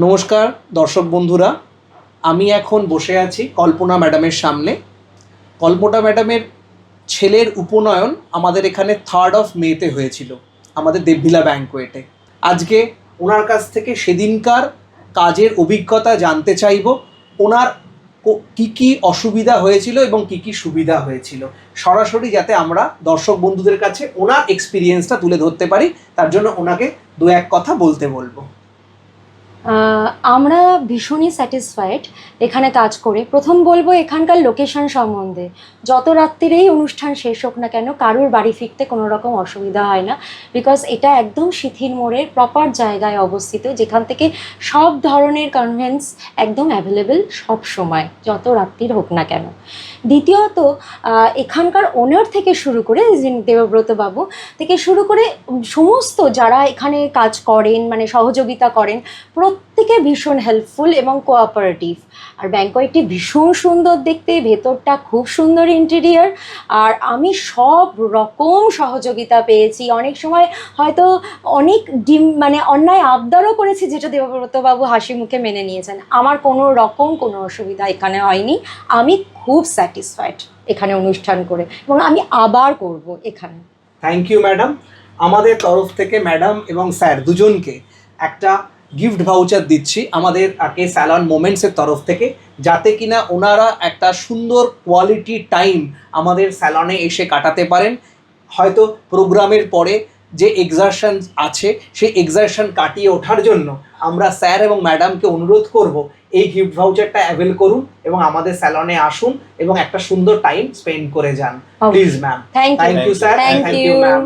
নমস্কার, দর্শক বন্ধুরা, আমি এখন বসে আছি কল্পনা ম্যাডামের সামনে। কল্পনা ম্যাডামের ছেলের উপনয়ন আমাদের এখানে থার্ড অফ মেতে হয়েছিল, আমাদের দেবভিলা ব্যাঙ্কোয়েটে আজকে ওনার কাছ থেকে সেদিনকার কাজের অভিজ্ঞতা জানতে চাইব, ওনার কো- কি অসুবিধা হয়েছিল এবং কি কি সুবিধা হয়েছিল। সরাসরি যাতে আমরা দর্শক বন্ধুদের কাছে ওনার এক্সপিরিয়েন্সটা তুলে ধরতে পারি, তার জন্য ওনাকে দু এক কথা বলতে বলব। আমরা ভীষণই স্যাটিসফাইড এখানে কাজ করে। প্রথম বলব এখানকার লোকেশন সম্বন্ধে। যত রাত্রিরেই অনুষ্ঠান শেষ হোক না কেন, কারুর বাড়ি ফিরতে কোনো রকম অসুবিধা হয় না। বিকজ এটা একদম শিথির মোড়ের প্রপার জায়গায় অবস্থিত, যেখান থেকে সব ধরনের কনভেন্স একদম অ্যাভেলেবেল সব সময়, যত রাত্রির হোক না কেন। দ্বিতীয়ত এখানকার ওনার থেকে শুরু করে দেবব্রত বাবু থেকে শুরু করে সমস্ত যারা এখানে কাজ করেন মানে সহযোগিতা করেন প্রত্যেকে ভীষণ হেল্পফুল এবং কোঅপারেটিভ আর ব্যাঙ্কয়েটটি ভীষণ সুন্দর দেখতে, ভেতরটা খুব সুন্দর ইন্টেরিয়ার আর আমি সব রকম সহযোগিতা পেয়েছি। অনেক সময় হয়তো অনেক ডিম মানে অন্যায় আবদারও করেছি যেটা দেবব্রতবাবু হাসি মুখে মেনে নিয়েছেন। আমার কোনো রকম কোনো অসুবিধা এখানে হয়নি। আমি খুব স্যাটিসফাইড এখানে অনুষ্ঠান করে। এবং আমি আবার করব এখানে। থ্যাংক ইউ ম্যাডাম আমাদের তরফ থেকে ম্যাডাম এবং স্যার দুজনকে একটা গিফট ভাউচার দিচ্ছি আমাদের আগে স্যালন মোমেন্টসের তরফ থেকে যাতে কিনা ওনারা একটা সুন্দর কোয়ালিটি টাইম আমাদের স্যালনে এসে কাটাতে পারেন। হয়তো প্রোগ্রামের পরে যে এক্সারশন আছে সেই এক্সারশন কাটিয়ে ওঠার জন্য আমরা স্যার এবং ম্যাডামকে অনুরোধ করব এই গিফট ভাউচারটা অ্যাভেল করুন এবং আমাদের স্যালনে আসুন এবং একটা সুন্দর টাইম স্পেন্ড করে যান। Please ma'am thank you sir thank you ma'am